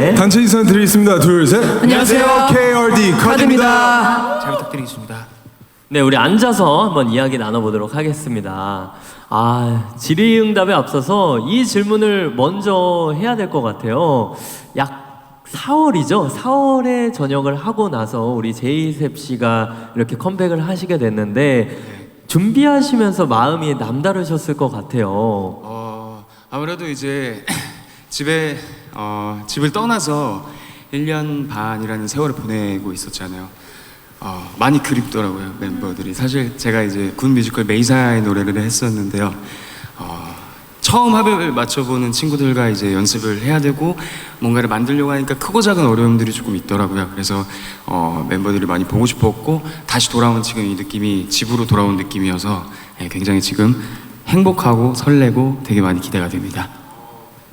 네. 단체 인사 드리겠습니다. 둘, 셋. 안녕하세요. KRD 카드입니다. 잘 부탁드리겠습니다. 네, 우리 앉아서 한번 이야기 나눠보도록 하겠습니다. 아, 질의응답에 앞서서 이 질문을 먼저 해야 될 것 같아요. 약 4월이죠. 4월에 전역을 하고 나서 우리 제이셉 씨가 이렇게 컴백을 하시게 됐는데 준비하시면서 마음이 남다르셨을 것 같아요. 어, 아무래도 이제 집에 어, 집을 떠나서 1년 반이라는 세월을 보내고 있었잖아요. 어, 많이 그립더라고요 멤버들이. 사실 제가 이제 군 뮤지컬 메이사의 노래를 했었는데요. 어, 처음 합을 맞춰보는 친구들과 이제 연습을 해야 되고 뭔가를 만들려고 하니까 크고 작은 어려움들이 조금 있더라고요. 그래서 어, 멤버들이 많이 보고 싶었고 다시 돌아온 지금 이 느낌이 집으로 돌아온 느낌이어서 예, 굉장히 지금 행복하고 설레고 되게 많이 기대가 됩니다.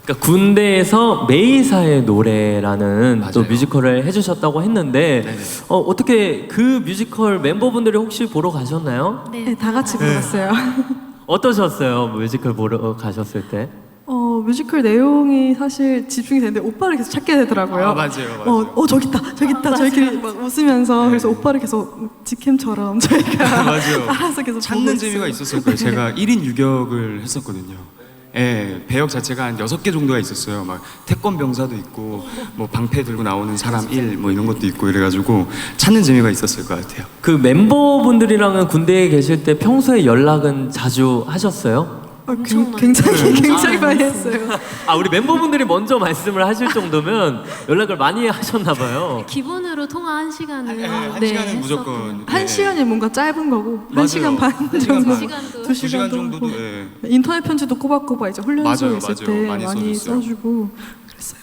그러니까 군대에서 메이사의 노래라는 또 맞아요. 뮤지컬을 해주셨다고 했는데 네네. 어, 어떻게 그 뮤지컬 멤버분들이 혹시 보러 가셨나요? 네, 다 같이 불렀어요. 어떠셨어요? 뮤지컬 보러 가셨을 때? 어, 뮤지컬 내용이 사실 집중이 되는데 오빠를 계속 찾게 되더라고요. 아, 맞아요, 맞아요. 어, 어 저기 있다, 저기 있다, 저희끼리 막 웃으면서 네. 그래서 오빠를 계속 직캠처럼 저희가 맞아요. 알아서 계속 찾는 보고 재미가 있어요. 있었을 거예요. 제가 1인 유격을 했었거든요. 예, 배역 자체가 한 여섯 개 정도가 있었어요. 막 태권 병사도 있고, 뭐 방패 들고 나오는 사람 1, 뭐 이런 것도 있고 이래가지고 찾는 재미가 있었을 것 같아요. 그 멤버분들이랑은 군대에 계실 때 평소에 연락은 자주 하셨어요? 어, 굉- 굉장히 네. 굉장히 많이 했어요. 아 우리 멤버분들이 먼저 말씀을 하실 정도면 연락을 많이 하셨나 봐요. 기본으로 통화 한 시간은 한, 한 네, 시간은 했었고요. 무조건 한 예, 시간이 뭔가 짧은 거고 맞아요. 한 시간 반 한 시간 정도, 반. 두 두 시간 정도도 정도. 예. 인터넷 편지도 꼬박꼬박 이제 훈련소에 맞아요, 있을 맞아요. 때 많이 많이 써줬어요. 써주고 그랬어요.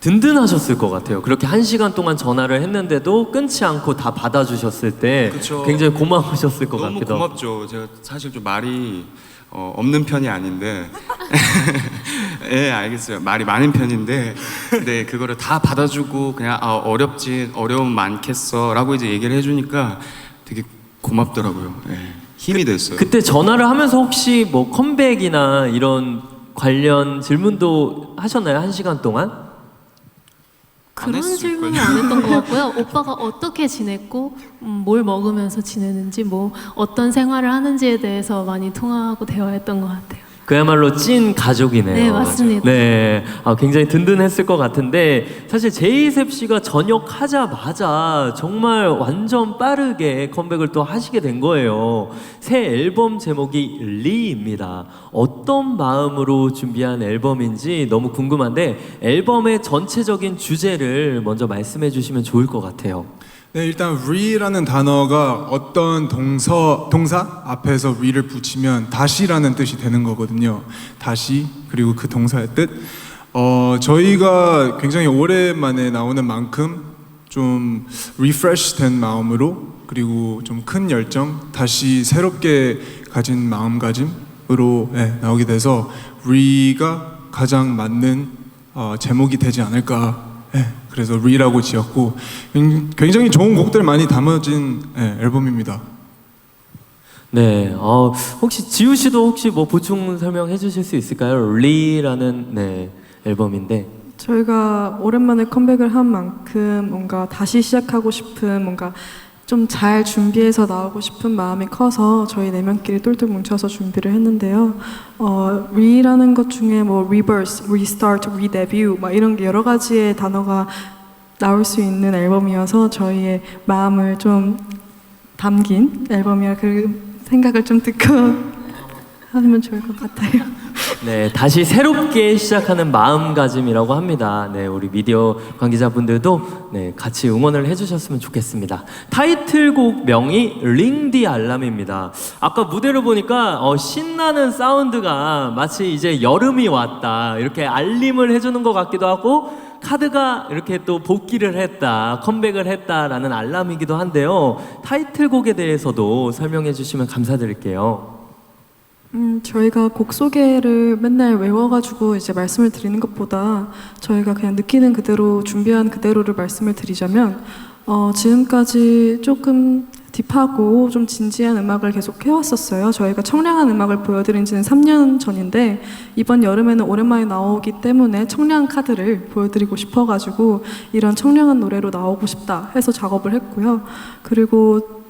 든든하셨을 것 같아요. 그렇게 한 시간 동안 전화를 했는데도 끊지 않고 다 받아주셨을 때 그쵸. 굉장히 고마우셨을 것 너무 같기도 하고. 고맙죠. 제가 사실 좀 말이 어, 없는 편이 아닌데, 예 알겠어요. 말이 많은 편인데, 근데 그거를 다 받아주고 그냥 아, 어렵지 어려움 많겠어라고 이제 얘기를 해주니까 되게 고맙더라고요. 예, 힘이 됐어요. 그때 전화를 하면서 혹시 뭐 컴백이나 이런 관련 질문도 하셨나요? 한 시간 동안? 안 그런 했을걸요. 질문은 안 했던 것 같고요. 오빠가 어떻게 지냈고 음, 뭘 먹으면서 지내는지 뭐 어떤 생활을 하는지에 대해서 많이 통화하고 대화했던 것 같아요. 그야말로 찐 가족이네요. 네, 맞습니다. 네, 아, 굉장히 든든했을 것 같은데 사실 제이셉 씨가 전역하자마자 정말 완전 빠르게 컴백을 또 하시게 된 거예요. 새 앨범 제목이 리입니다. 어떤 마음으로 준비한 앨범인지 너무 궁금한데 앨범의 전체적인 주제를 먼저 말씀해 주시면 좋을 것 같아요. 네, 일단 re라는 단어가 어떤 동서 동사 앞에서 re를 붙이면 다시라는 뜻이 되는 거거든요. 다시 그리고 그 동사의 뜻. 어, 저희가 굉장히 오랜만에 나오는 만큼 좀 refresh 된 마음으로 그리고 좀 큰 열정, 다시 새롭게 가진 마음가짐으로 예, 나오게 돼서 re가 가장 맞는 어, 제목이 되지 않을까. 예, 그래서 re라고 지었고 굉- 굉장히 좋은 곡들 많이 담아진 예, 앨범입니다. 네, 어, 혹시 지우 씨도 혹시 뭐 보충 설명해 주실 수 있을까요? 리라는 네 앨범인데 저희가 오랜만에 컴백을 한 만큼 뭔가 다시 시작하고 싶은 뭔가 좀 잘 준비해서 나오고 싶은 마음이 커서 저희 네 명끼리 똘똘 뭉쳐서 준비를 했는데요. 어, re라는 것 중에 뭐 reverse, restart, redebut 막 이런 게 여러 가지의 단어가 나올 수 있는 앨범이어서 저희의 마음을 좀 담긴 앨범이라 그 생각을 좀 듣고 하면 좋을 것 같아요. 네, 다시 새롭게 시작하는 마음가짐이라고 합니다. 네, 우리 미디어 관계자분들도 네, 같이 응원을 해주셨으면 좋겠습니다. 타이틀곡 명이 링디 알람입니다. 아까 무대를 보니까 어, 신나는 사운드가 마치 이제 여름이 왔다 이렇게 알림을 해주는 것 같기도 하고 카드가 이렇게 또 복귀를 했다, 컴백을 했다라는 알람이기도 한데요. 타이틀곡에 대해서도 설명해 주시면 감사드릴게요. 음, 저희가 곡 소개를 맨날 외워가지고 이제 말씀을 드리는 것보다 저희가 그냥 느끼는 그대로 준비한 그대로를 말씀을 드리자면 어, 지금까지 조금 딥하고 좀 진지한 음악을 계속 해왔었어요. 저희가 청량한 음악을 보여드린 지는 3년 전인데 이번 여름에는 오랜만에 나오기 때문에 청량 카드를 보여드리고 싶어가지고 이런 청량한 노래로 나오고 싶다 해서 작업을 했고요. 그리고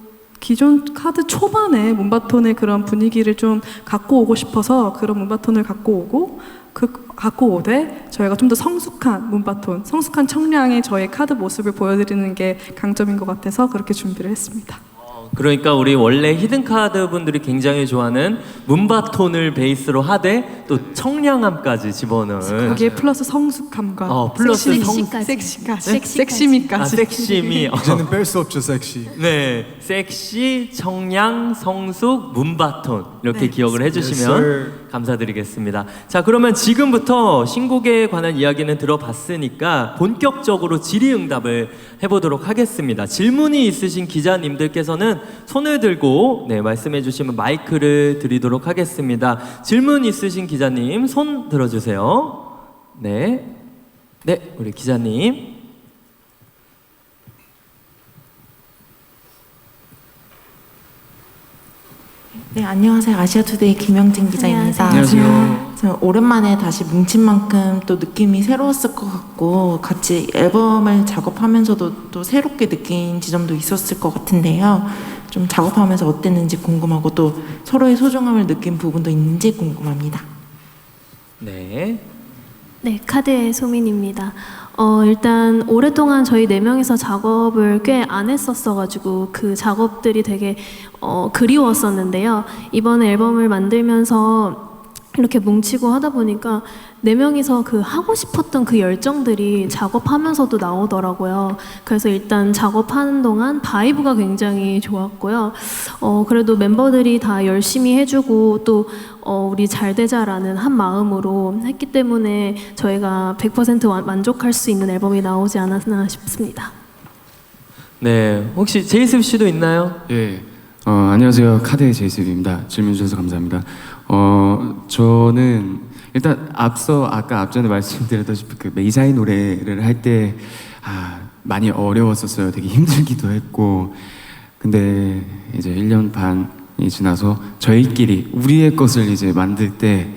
기존 카드 초반에 문바톤의 그런 분위기를 좀 갖고 오고 싶어서 그런 문바톤을 갖고 오고 그 갖고 오되 저희가 좀 더 성숙한 문바톤, 성숙한 청량의 저의 카드 모습을 보여드리는 게 강점인 것 같아서 그렇게 준비를 했습니다. 그러니까 우리 원래 히든 카드 분들이 굉장히 좋아하는 문바톤을 베이스로 하되 또 청량함까지 집어넣은 거기에 플러스 성숙함과 어, 플러스 섹시, 성- 섹시까지, 섹시까지. 섹시미까지. 아, 섹시미 어. 이제는 뺄 수 없죠 섹시. 네, 섹시, 청량, 성숙, 문바톤 이렇게 기억을 해주시면 Yes, sir. 감사드리겠습니다. 자, 그러면 지금부터 신곡에 관한 이야기는 들어봤으니까 본격적으로 질의응답을 해보도록 하겠습니다. 질문이 있으신 기자님들께서는 손을 들고 네, 말씀해 주시면 마이크를 드리도록 하겠습니다. 질문 있으신 기자님 손 들어 주세요. 네, 네, 우리 기자님. 네, 안녕하세요. 아시아투데이 김영진 기자입니다. 안녕하세요. 저 오랜만에 다시 뭉친 만큼 또 느낌이 새로웠을 것 같고 같이 앨범을 작업하면서도 또 새롭게 느낀 지점도 있었을 것 같은데요. 좀 작업하면서 어땠는지 궁금하고 또 서로의 소중함을 느낀 부분도 있는지 궁금합니다. 네. 네, 카드의 소민입니다. 어, 일단 오랫동안 저희 네 명이서 작업을 꽤 안 했었어가지고 그 작업들이 되게 어, 그리웠었는데요. 이번에 앨범을 만들면서 이렇게 뭉치고 하다 보니까 네 명이서 그 하고 싶었던 그 열정들이 작업하면서도 나오더라고요. 그래서 일단 작업하는 동안 바이브가 굉장히 좋았고요. 어, 그래도 멤버들이 다 열심히 해주고 또 어, 우리 잘 되자라는 한 마음으로 했기 때문에 저희가 100% 와- 만족할 수 있는 앨범이 나오지 않았나 싶습니다. 네, 혹시 제이습 씨도 있나요? 예. 어, 안녕하세요. 카드의 제이슨입니다. 질문 주셔서 감사합니다. 어, 저는 일단 앞서 아까 앞전에 말씀드렸다시피 그 메이사이 노래를 할 때 아, 많이 어려웠었어요. 되게 힘들기도 했고. 근데 이제 1년 반이 지나서 저희끼리 우리의 것을 이제 만들 때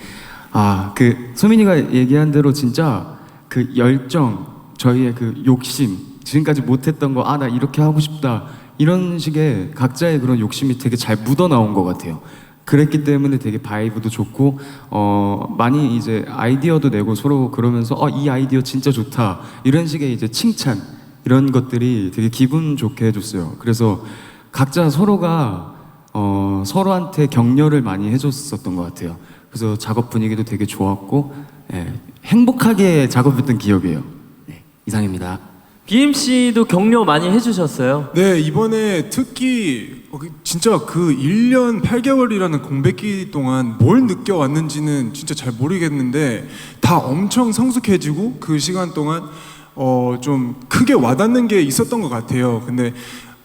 아, 그 소민이가 얘기한 대로 진짜 그 열정, 저희의 그 욕심, 지금까지 못했던 거, 아, 나 이렇게 하고 싶다. 이런 식의 각자의 그런 욕심이 되게 잘 묻어 나온 것 같아요. 그랬기 때문에 되게 바이브도 좋고, 어, 많이 이제 아이디어도 내고 서로 그러면서, 어, 이 아이디어 진짜 좋다. 이런 식의 이제 칭찬, 이런 것들이 되게 기분 좋게 해줬어요. 그래서 각자 서로가 어, 서로한테 격려를 많이 해줬었던 것 같아요. 그래서 작업 분위기도 되게 좋았고 예, 행복하게 작업했던 기억이에요. 네, 이상입니다. BM 씨도 격려 많이 해주셨어요. 네 이번에 특히 어, 그 진짜 그 1년 8개월이라는 공백기 동안 뭘 느껴왔는지는 진짜 잘 모르겠는데 다 엄청 성숙해지고 그 시간 동안 어, 좀 크게 와닿는 게 있었던 것 같아요. 근데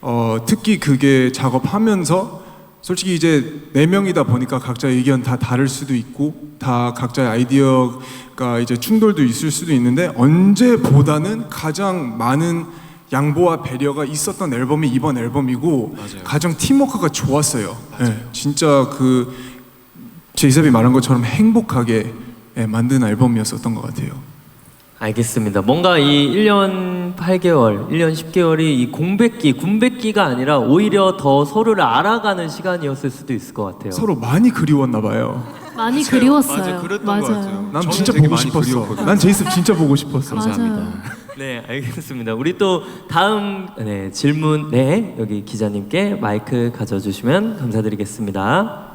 어, 특히 그게 작업하면서 솔직히 이제 네 명이다 보니까 각자 의견 다 다를 수도 있고 다 각자의 아이디어가 이제 충돌도 있을 수도 있는데 언제보다는 가장 많은 양보와 배려가 있었던 앨범이 이번 앨범이고 가장 팀워크가 좋았어요. 네, 진짜 그 제이섭이 말한 것처럼 행복하게 예, 만든 앨범이었었던 것 같아요. 알겠습니다. 뭔가 이 1년 8개월, 1년 10개월이 이 공백기, 군백기가 아니라 오히려 더 서로를 알아가는 시간이었을 수도 있을 것 같아요. 서로 많이 그리웠나 봐요. 많이 맞아요. 그리웠어요. 맞아요. 그랬던 것 같아요. 난 저는 진짜 되게 보고 많이 싶었어. 그리웠거든요. 난 제이섭 진짜 보고 싶었어. 맞아요. 네, 알겠습니다. 우리 또 다음 네, 질문, 네, 여기 기자님께 마이크 가져주시면 감사드리겠습니다.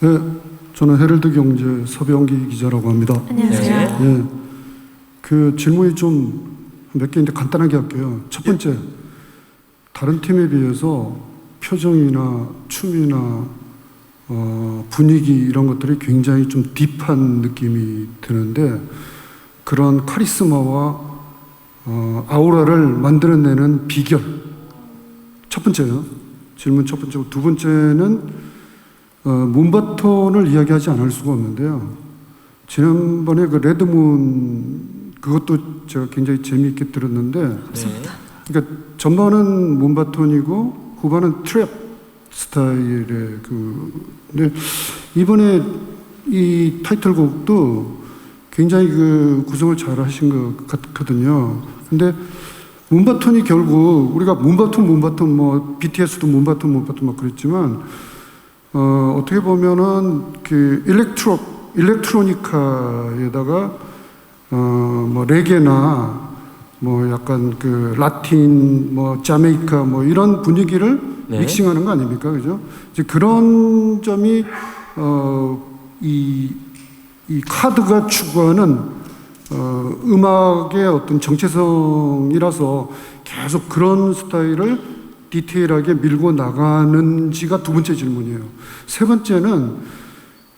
네, 저는 헤럴드 경제 서병기 기자라고 합니다. 안녕하세요. 네. 예, 그 질문이 좀 몇 개인데 간단하게 할게요. 첫 번째, 다른 팀에 비해서 표정이나 춤이나 어, 분위기 이런 것들이 굉장히 좀 딥한 느낌이 드는데 그런 카리스마와 어, 아우라를 만들어내는 비결. 첫 번째요. 질문 첫 번째고 두 번째는 어, 문바톤을 이야기하지 않을 수가 없는데요. 지난번에 그 레드문 그것도 제가 굉장히 재미있게 들었는데, 네. 그러니까 전반은 몸바톤이고 후반은 트랩 스타일의 그 근데 이번에 이 타이틀곡도 굉장히 그 구성을 잘 하신 것 같거든요. 근데 문바톤이 결국 우리가 문바톤 문바톤 뭐 BTS도 문바톤 문바톤 막 그랬지만 어 어떻게 보면은 그 일렉트로 일렉트로니카에다가 어뭐 레게나 뭐 약간 그 라틴 뭐 자메이카 뭐 이런 분위기를 네. 믹싱하는 거 아닙니까 그죠? 이제 그런 점이 어이 이 카드가 추구하는 어, 음악의 어떤 정체성이라서 계속 그런 스타일을 디테일하게 밀고 나가는지가 두 번째 질문이에요. 세 번째는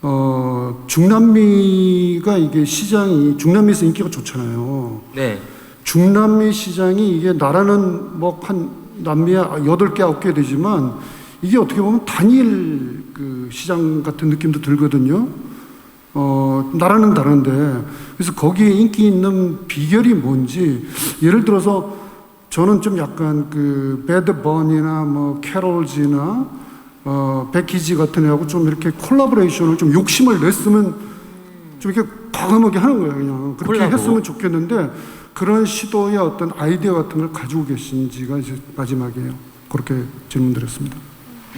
어, 중남미가 이게 시장이 중남미에서 인기가 좋잖아요. 네. 중남미 시장이 이게 나라는 뭐한 남미에 여덟 개 아홉 개 되지만 이게 어떻게 보면 단일 그 시장 같은 느낌도 들거든요. 어, 나라는 다른데 그래서 거기에 인기 있는 비결이 뭔지 예를 들어서 저는 좀 약간 그 배드 번이나 뭐 캐롤즈나 어, 베키지 같은 애하고 좀 이렇게 콜라보레이션을 좀 욕심을 냈으면 좀 이렇게 과감하게 하는 거예요, 그냥. 그렇게 콜라보. 했으면 좋겠는데 그런 시도의 어떤 아이디어 같은 걸 가지고 계신지가 이제 마지막이에요. 그렇게 질문 드렸습니다.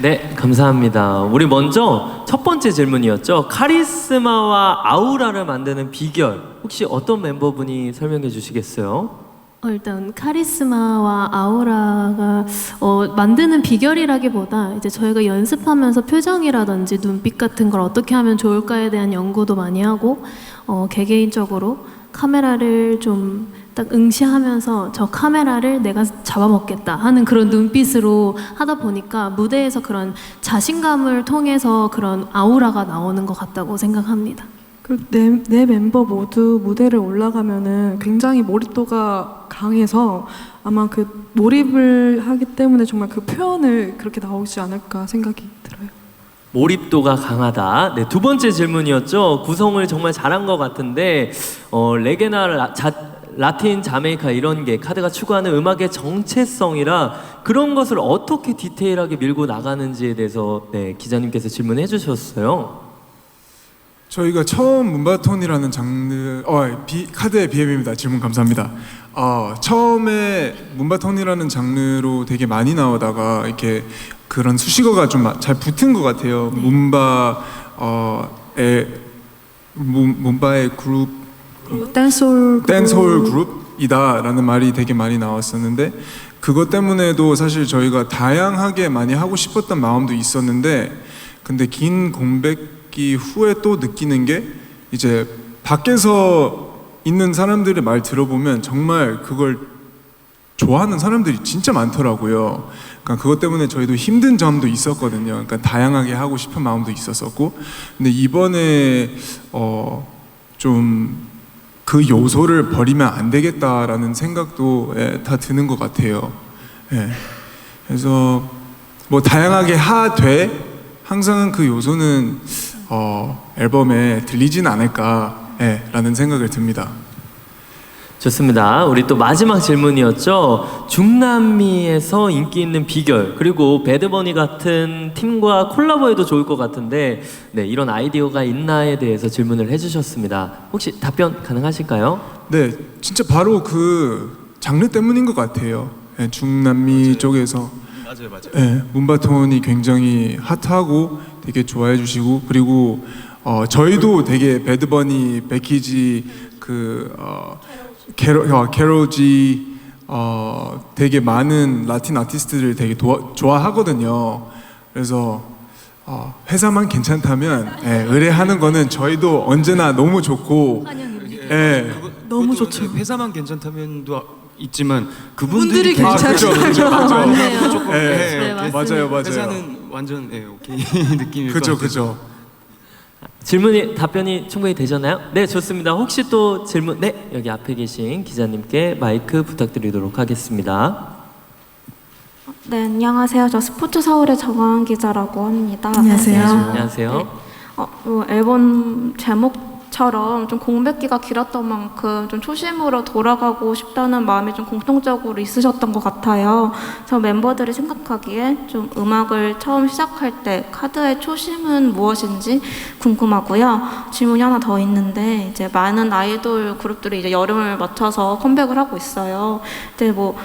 네, 감사합니다. 우리 먼저 첫 번째 질문이었죠. 카리스마와 아우라를 만드는 비결. 혹시 어떤 멤버분이 설명해 주시겠어요? 어, 일단 카리스마와 아우라가 어, 만드는 비결이라기보다 이제 저희가 연습하면서 표정이라든지 눈빛 같은 걸 어떻게 하면 좋을까에 대한 연구도 많이 하고 어, 개개인적으로 카메라를 좀 딱 응시하면서 저 카메라를 내가 잡아먹겠다 하는 그런 눈빛으로 하다 보니까 무대에서 그런 자신감을 통해서 그런 아우라가 나오는 것 같다고 생각합니다. 그리고 네, 네 멤버 모두 무대를 올라가면은 굉장히 몰입도가 강해서 아마 그 몰입을 하기 때문에 정말 그 표현을 그렇게 나오지 않을까 생각이 들어요. 몰입도가 강하다. 네, 두 번째 질문이었죠. 구성을 정말 잘한 것 같은데, 어, 레게나 라, 자, 라틴, 자메이카 이런 게 카드가 추구하는 음악의 정체성이라 그런 것을 어떻게 디테일하게 밀고 나가는지에 대해서 네, 기자님께서 질문해 주셨어요. 저희가 처음 문바톤이라는 장르, 어, 비, 카드의 BM입니다. 질문 감사합니다. 어, 처음에 문바톤이라는 장르로 되게 많이 나오다가 이렇게 그런 수식어가 좀 잘 붙은 것 같아요. 문바, 어, 에, 문, 문바의 그룹, 댄솔 댄스홀 그룹이다라는 말이 되게 많이 나왔었는데 그것 때문에도 사실 저희가 다양하게 많이 하고 싶었던 마음도 있었는데 근데 긴 공백 기 후에 또 느끼는 게 이제 밖에서 있는 사람들의 말 들어보면 정말 그걸 좋아하는 사람들이 진짜 많더라고요. 그러니까 그것 때문에 저희도 힘든 점도 있었거든요. 그러니까 다양하게 하고 싶은 마음도 있었었고, 근데 이번에 어 좀 그 요소를 버리면 안 되겠다라는 생각도 예, 다 드는 것 같아요. 예. 그래서 뭐 다양하게 하되 항상 그 요소는 어, 앨범에 들리진 않을까라는 생각을 듭니다. 좋습니다. 우리 또 마지막 질문이었죠. 중남미에서 인기 있는 비결 그리고 배드버니 같은 팀과 콜라보해도 좋을 것 같은데 네 이런 아이디어가 있나에 대해서 질문을 해주셨습니다. 혹시 답변 가능하실까요? 네, 진짜 바로 그 장르 때문인 것 같아요. 예, 중남미 쪽에서 맞아요, 맞아요. 예, 문바톤이 굉장히 핫하고 되게 좋아해 주시고 그리고 어, 저희도 되게 배드버니, 베키지 그 어, 캐로, 어, 캐로지 어, 되게 많은 라틴 아티스트들 되게 도와, 좋아하거든요. 그래서 어, 회사만 괜찮다면 예, 의뢰하는 거는 저희도 언제나 너무 좋고 예, 너무 그것도 좋죠. 회사만 괜찮다면도 있지만 분들이 그분들이 괜찮아요. 맞네요. 예, 네, 맞습니다. 맞아요, 맞아요. 회사는 완전 예, 오케이 느낌일 것 그죠, 같아서. 그죠. 질문이 답변이 충분히 되셨나요? 네 좋습니다. 혹시 또 질문 네 여기 앞에 계신 기자님께 마이크 부탁드리도록 하겠습니다. 네, 안녕하세요. 저 스포츠 서울의 정원 기자라고 합니다. 안녕하세요. 안녕하세요. 어, 뭐 앨범 제목 처럼 좀 공백기가 길었던 만큼 좀 초심으로 돌아가고 싶다는 마음이 좀 공통적으로 있으셨던 것 같아요. 저 멤버들이 생각하기에 좀 음악을 처음 시작할 때 카드의 초심은 무엇인지 궁금하고요. 질문이 하나 더 있는데 이제 많은 아이돌 그룹들이 이제 여름을 맞춰서 컴백을 하고 있어요. 근데 뭐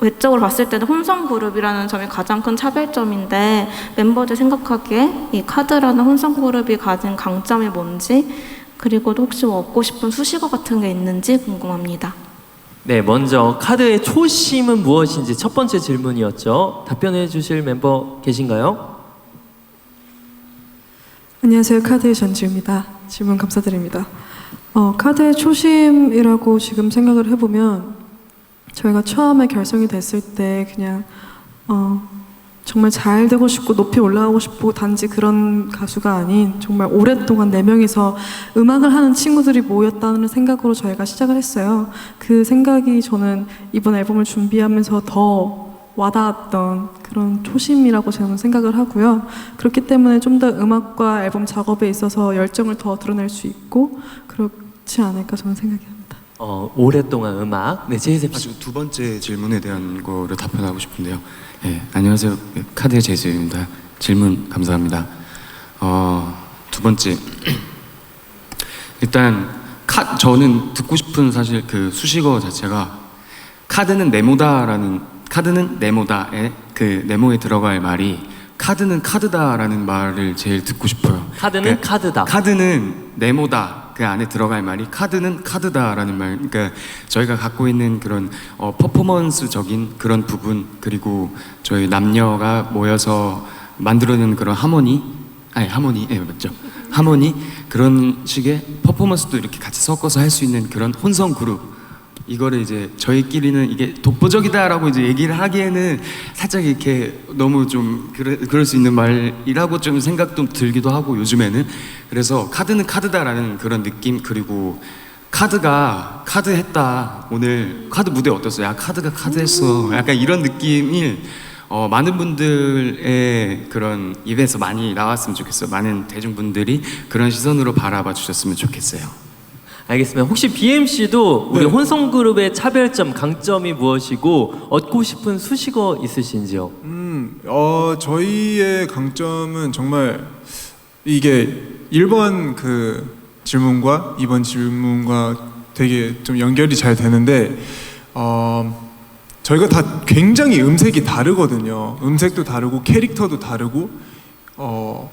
외적으로 봤을 때는 혼성 그룹이라는 점이 가장 큰 차별점인데 멤버들 생각하기에 이 카드라는 혼성 그룹이 가진 강점이 뭔지 그리고 또 혹시 뭐 얻고 싶은 수식어 같은 게 있는지 궁금합니다. 네, 먼저 카드의 초심은 무엇인지 첫 번째 질문이었죠. 답변해 주실 멤버 계신가요? 안녕하세요. 카드의 전지우입니다. 질문 감사드립니다. 어, 카드의 초심이라고 지금 생각을 해보면 저희가 처음에 결성이 됐을 때 그냥 어, 정말 잘 되고 싶고 높이 올라가고 싶고 단지 그런 가수가 아닌 정말 오랫동안 네 명이서 음악을 하는 친구들이 모였다는 생각으로 저희가 시작을 했어요. 그 생각이 저는 이번 앨범을 준비하면서 더 와닿았던 그런 초심이라고 저는 생각을 하고요. 그렇기 때문에 좀 더 음악과 앨범 작업에 있어서 열정을 더 드러낼 수 있고 그렇지 않을까 저는 생각이 합니다. 어, 오랫동안 음악. 네, 제이셉 씨. 아주 두 번째 질문에 대한 거를 답변하고 싶은데요. 예, 안녕하세요. 카드의 제이입니다 질문 감사합니다. 어, 두 번째. 일단 카 저는 듣고 싶은 사실 그 수식어 자체가 카드는 네모다라는 카드는 네모다에 그 네모에 들어갈 말이 카드는 카드다라는 말을 제일 듣고 싶어요. 카드는 그 카드다. 카드는 네모다. 그 안에 들어갈 말이 카드는 카드다라는 말. 그러니까 저희가 갖고 있는 그런 어, 퍼포먼스적인 그런 부분 그리고 저희 남녀가 모여서 만들어내는 그런 하모니, 아니 하모니, 예 맞죠. 하모니 그런 식의 퍼포먼스도 이렇게 같이 섞어서 할 수 있는 그런 혼성 그룹. 이거를 이제 저희끼리는 이게 독보적이다라고 이제 얘기를 하기에는 살짝 이렇게 너무 좀 그래, 그럴 수 있는 말이라고 좀 생각도 들기도 하고 요즘에는. 그래서 카드는 카드다라는 그런 느낌 그리고 카드가 카드 했다. 오늘 카드 무대 어땠어요? 야 카드가 카드 했어. 약간 이런 느낌이 어, 많은 분들의 그런 입에서 많이 나왔으면 좋겠어요. 많은 대중분들이 그런 시선으로 바라봐 주셨으면 좋겠어요 알겠습니다. 혹시 BMC도 우리 네. 혼성 그룹의 차별점, 강점이 무엇이고 얻고 싶은 수식어 있으신지요? 음, 어, 저희의 강점은 정말 이게 1번 그 질문과 2번 질문과 되게 좀 연결이 잘 되는데 어, 저희가 다 굉장히 음색이 다르거든요. 음색도 다르고 캐릭터도 다르고 어,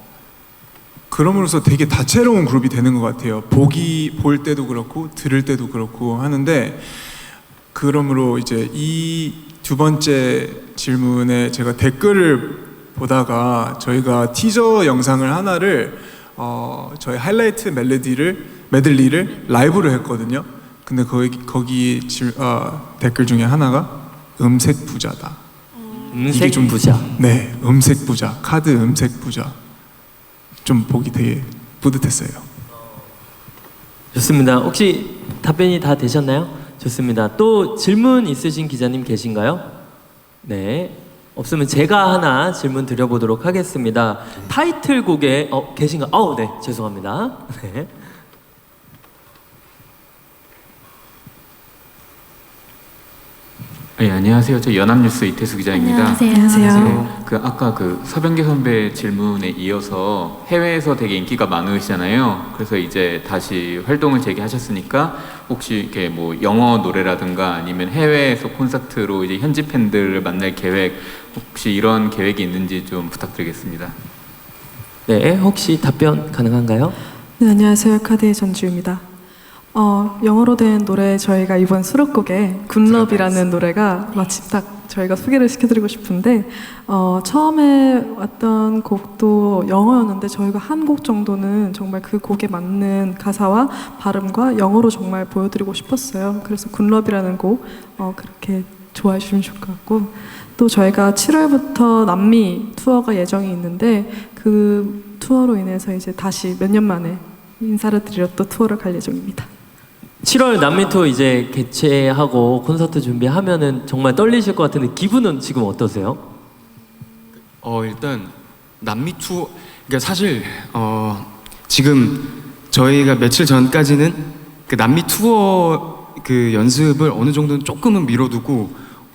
그럼으로써 되게 다채로운 그룹이 되는 것 같아요. 보기 볼 때도 그렇고 들을 때도 그렇고 하는데 그러므로 이제 이 두 번째 질문에 제가 댓글을 보다가 저희가 티저 영상을 하나를 어, 저희 하이라이트 멜로디를 메들리를 라이브로 했거든요. 근데 거기 거기 질, 어, 댓글 중에 하나가 음색 부자다. 음색 이게 좀 부자. 네, 음색 부자, 카드 음색 부자. 좀 보기 되게 뿌듯했어요. 좋습니다. 혹시 답변이 다 되셨나요? 좋습니다. 또 질문 있으신 기자님 계신가요? 네. 없으면 제가 하나 질문 드려보도록 하겠습니다. 타이틀곡에 어 계신가? 어, 네. 죄송합니다. 네. 네, 안녕하세요. 저 연합뉴스 이태수 기자입니다. 안녕하세요. 그 아까 그 서병기 선배 질문에 이어서 해외에서 되게 인기가 많으시잖아요. 그래서 이제 다시 활동을 재개하셨으니까 혹시 이렇게 뭐 영어 노래라든가 아니면 해외에서 콘서트로 이제 현지 팬들을 만날 계획 혹시 이런 계획이 있는지 좀 부탁드리겠습니다. 네. 혹시 답변 가능한가요? 네, 안녕하세요. 카드의 전주입니다. 어, 영어로 된 노래 저희가 이번 수록곡에 굿럽이라는 노래가 마침 딱 저희가 소개를 시켜드리고 싶은데 어, 처음에 왔던 곡도 영어였는데 저희가 한 곡 정도는 정말 그 곡에 맞는 가사와 발음과 영어로 정말 보여드리고 싶었어요. 그래서 굿럽이라는 곡 어, 그렇게 좋아해 주시면 좋을 것 같고 또 저희가 7월부터 남미 투어가 예정이 있는데 그 투어로 인해서 이제 다시 몇 년 만에 인사를 드리러 또 투어를 갈 예정입니다. 7월 남미 투어 이제 개최하고 콘서트 준비하면은 정말 떨리실 것 같은데 기분은 지금 어떠세요? 어 일단 남미 투어 그러니까 사실 어 지금 저희가 며칠 전까지는 그 남미 투어 그 연습을 어느 정도는 조금은 미뤄두고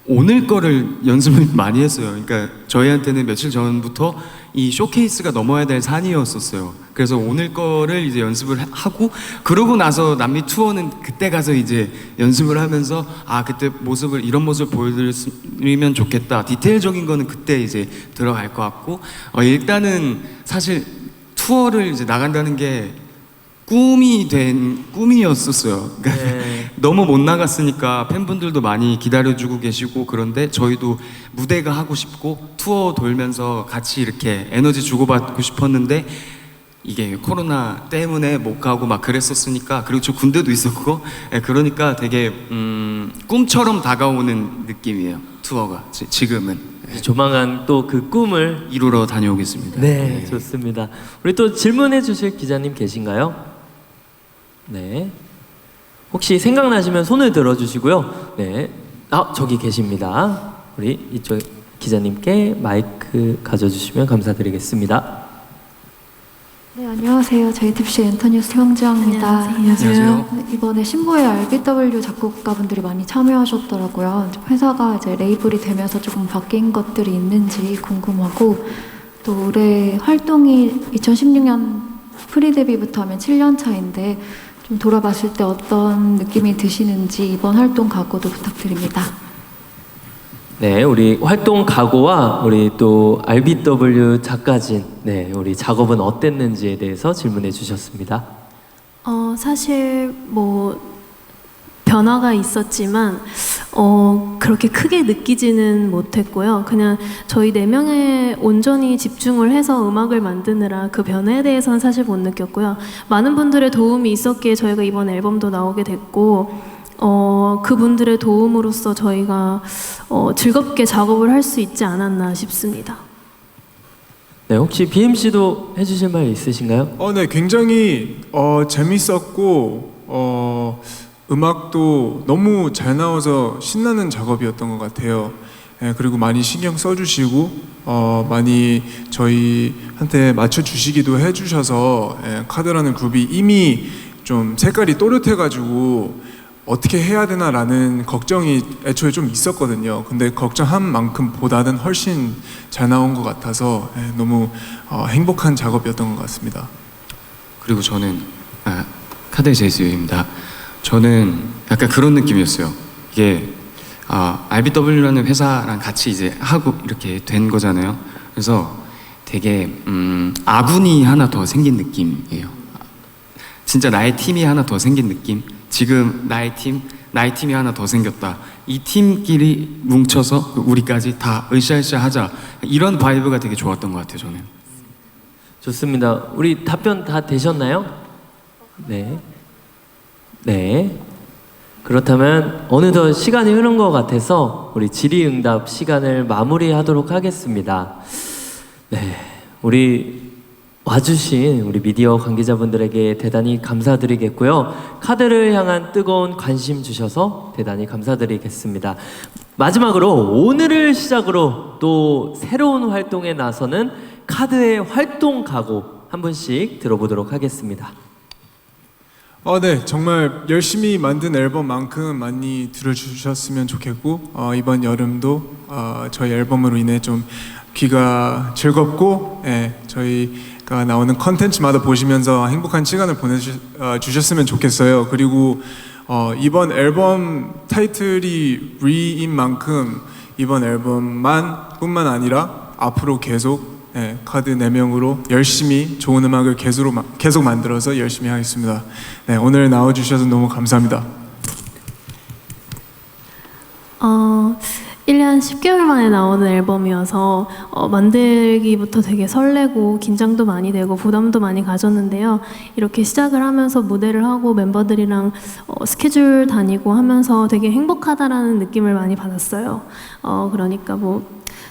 오늘 거를 연습을 많이 했어요. 그러니까 저희한테는 며칠 전부터 이 쇼케이스가 넘어야 될 산이었었어요. 그래서 오늘 거를 이제 연습을 하- 하고 그러고 나서 남미 투어는 그때 가서 이제 연습을 하면서 아 그때 모습을 이런 모습을 보여드리면 좋겠다. 디테일적인 거는 그때 이제 들어갈 것 같고 어, 일단은 사실 투어를 이제 나간다는 게 꿈이 된 꿈이었었어요. 그러니까 네. 너무 못 나갔으니까 팬분들도 많이 기다려주고 계시고 그런데 저희도 무대가 하고 싶고 투어 돌면서 같이 이렇게 에너지 주고받고 싶었는데 이게 코로나 때문에 못 가고 막 그랬었으니까 그리고 저 군대도 있었고 예, 그러니까 되게 음, 꿈처럼 다가오는 느낌이에요 투어가 지, 지금은 예, 조만간 또 그 꿈을 이루러 다녀오겠습니다. 네, 좋습니다. 우리 또 질문해 주실 기자님 계신가요? 네. 혹시 생각나시면 손을 들어 주시고요. 네. 아, 저기 계십니다. 우리 이쪽 기자님께 마이크 가져 주시면 감사드리겠습니다. 네, 안녕하세요. JTBC 엔터뉴스 형지영입니다. 안녕하세요. 네, 이번에 신보의 RBW 작곡가분들이 많이 참여하셨더라고요. 회사가 이제 레이블이 되면서 조금 바뀐 것들이 있는지 궁금하고 또 올해 활동이 2016년 프리 데뷔부터 하면 7년 차인데 좀 돌아봤을 때 어떤 느낌이 드시는지 이번 활동 각오도 부탁드립니다. 네, 우리 활동 각오와 우리 또 RBW 작가진 네, 우리 작업은 어땠는지에 대해서 질문해 주셨습니다. 어, 사실 뭐 변화가 있었지만 어, 그렇게 크게 느끼지는 못했고요. 그냥 저희 네 명에 온전히 집중을 해서 음악을 만드느라 그 변화에 대해서는 사실 못 느꼈고요. 많은 분들의 도움이 있었기에 저희가 이번 앨범도 나오게 됐고 어, 그분들의 도움으로써 저희가 어, 즐겁게 작업을 할 수 있지 않았나 싶습니다. 네, 혹시 BM 씨도 해 주실 말 있으신가요? 어, 네, 굉장히 어, 재밌었고 어, 음악도 너무 잘 나와서 신나는 작업이었던 것 같아요. 예, 그리고 많이 신경 써주시고 어, 많이 저희한테 맞춰주시기도 해주셔서 예, 카드라는 그룹이 이미 좀 색깔이 또렷해가지고 어떻게 해야 되나라는 걱정이 애초에 좀 있었거든요. 근데 걱정한 만큼 보다는 훨씬 잘 나온 것 같아서 예, 너무 어, 행복한 작업이었던 것 같습니다. 그리고 저는 아, 카드 제이스입니다. 저는 약간 그런 느낌이었어요. 이게 아, RBW라는 회사랑 같이 이제 하고 이렇게 된 거잖아요. 그래서 되게 음, 아군이 하나 더 생긴 느낌이에요. 진짜 나의 팀이 하나 더 생긴 느낌. 지금 나의 팀, 나의 팀이 하나 더 생겼다. 이 팀끼리 뭉쳐서 우리까지 다 으쌰으쌰 하자. 이런 바이브가 되게 좋았던 것 같아요, 저는. 좋습니다. 우리 답변 다 되셨나요? 네. 네. 그렇다면 어느덧 시간이 흐른 것 같아서 우리 질의응답 시간을 마무리하도록 하겠습니다. 네. 우리 와주신 우리 미디어 관계자분들에게 대단히 감사드리겠고요. 카드를 향한 뜨거운 관심 주셔서 대단히 감사드리겠습니다. 마지막으로 오늘을 시작으로 또 새로운 활동에 나서는 카드의 활동 각오 한 분씩 들어보도록 하겠습니다. 어, 네, 정말 열심히 만든 앨범만큼 많이 들어주셨으면 좋겠고 어, 이번 여름도 어, 저희 앨범으로 인해 좀 귀가 즐겁고 예, 저희가 나오는 컨텐츠마다 보시면서 행복한 시간을 보내주셨으면 좋겠어요. 그리고 어, 이번 앨범 타이틀이 Re인 만큼 이번 앨범만 뿐만 아니라 앞으로 계속 예, 카드 4명으로 열심히 좋은 음악을 계속, 계속 만들어서 열심히 하겠습니다. 네, 오늘 나와주셔서 너무 감사합니다. 어, 1년 10개월 만에 나오는 앨범이어서 어, 만들기부터 되게 설레고 긴장도 많이 되고 부담도 많이 가졌는데요. 이렇게 시작을 하면서 무대를 하고 멤버들이랑 어, 스케줄 다니고 하면서 되게 행복하다라는 느낌을 많이 받았어요. 어, 그러니까 뭐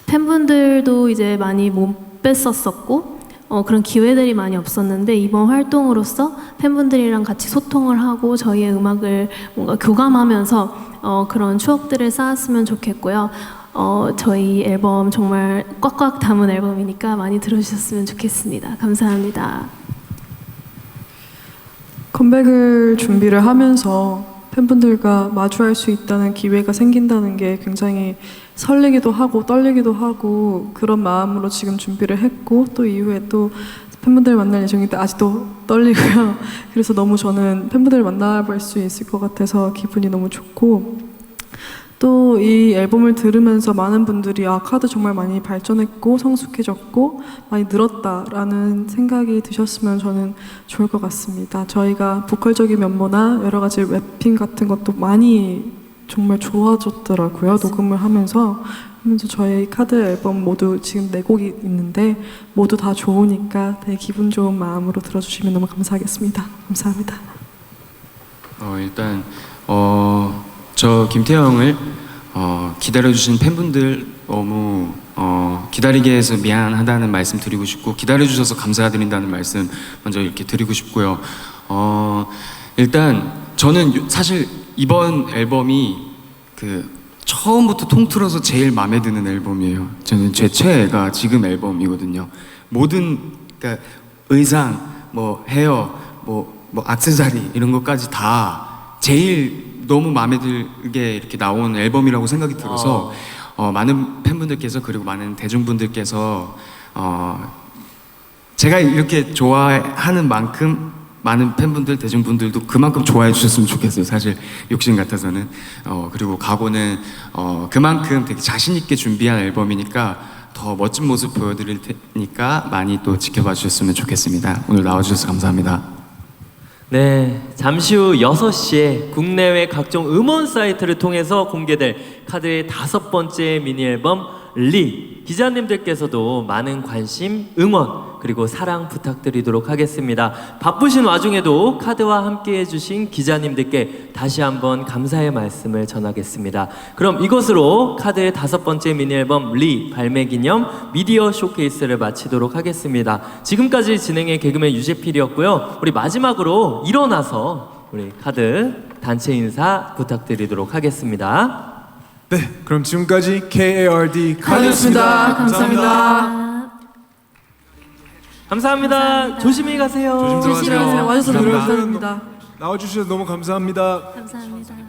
팬분들도 이제 많이 못 뵀었었고 어, 그런 기회들이 많이 없었는데 이번 활동으로서 팬분들이랑 같이 소통을 하고 저희의 음악을 뭔가 교감하면서 어, 그런 추억들을 쌓았으면 좋겠고요. 어, 저희 앨범 정말 꽉꽉 담은 앨범이니까 많이 들어주셨으면 좋겠습니다. 감사합니다. 컴백을 준비를 하면서 팬분들과 마주할 수 있다는 기회가 생긴다는 게 굉장히 설레기도 하고 떨리기도 하고 그런 마음으로 지금 준비를 했고 또 이후에 또 팬분들 만날 예정인데 아직도 떨리고요. 그래서 너무 저는 팬분들 만나볼 수 있을 것 같아서 기분이 너무 좋고 또 이 앨범을 들으면서 많은 분들이 아 카드 정말 많이 발전했고 성숙해졌고 많이 늘었다라는 생각이 드셨으면 저는 좋을 것 같습니다. 저희가 보컬적인 면모나 여러 가지 랩핑 같은 것도 많이 정말 좋아졌더라고요. 녹음을 하면서 하면서 저희 카드 앨범 모두 지금 네 곡이 있는데 모두 다 좋으니까 되게 기분 좋은 마음으로 들어주시면 너무 감사하겠습니다. 감사합니다. 어, 일단 어, 저 김태형을 어, 기다려주신 팬분들 너무 어, 기다리게 해서 미안하다는 말씀 드리고 싶고 기다려주셔서 감사드린다는 말씀 먼저 이렇게 드리고 싶고요. 어, 일단 저는 요- 사실 이번 앨범이 그 처음부터 통틀어서 제일 마음에 드는 앨범이에요. 저는 제 최애가 지금 앨범이거든요. 모든 그러니까 의상, 뭐 헤어, 뭐뭐 액세서리 이런 것까지 다 제일 너무 마음에 들게 이렇게 나온 앨범이라고 생각이 들어서 어, 많은 팬분들께서 그리고 많은 대중분들께서 어, 제가 이렇게 좋아하는 만큼 많은 팬분들, 대중분들도 그만큼 좋아해 주셨으면 좋겠어요. 사실 욕심 같아서는. 어, 그리고 각오는 어, 그만큼 되게 자신 있게 준비한 앨범이니까 더 멋진 모습 보여드릴 테니까 많이 또 지켜봐 주셨으면 좋겠습니다. 오늘 나와주셔서 감사합니다. 네, 잠시 후 6시에 국내외 각종 음원 사이트를 통해서 공개될 카드의 다섯 번째 미니 앨범 리 기자님들께서도 많은 관심, 응원 그리고 사랑 부탁드리도록 하겠습니다. 바쁘신 와중에도 카드와 함께 해주신 기자님들께 다시 한번 감사의 말씀을 전하겠습니다. 그럼 이것으로 카드의 다섯 번째 미니 앨범 리 발매 기념 미디어 쇼케이스를 마치도록 하겠습니다. 지금까지 진행의 개그맨 유재필이었고요. 우리 마지막으로 일어나서 우리 카드 단체 인사 부탁드리도록 하겠습니다. 네, 그럼 지금까지 KARD 카드였습니다. 감사합니다. 감사합니다. 조심히 가세요. 조심 들어가세요. 와주셔서 감사합니다. 감사합니다. 나와주셔서 너무 감사합니다. 감사합니다.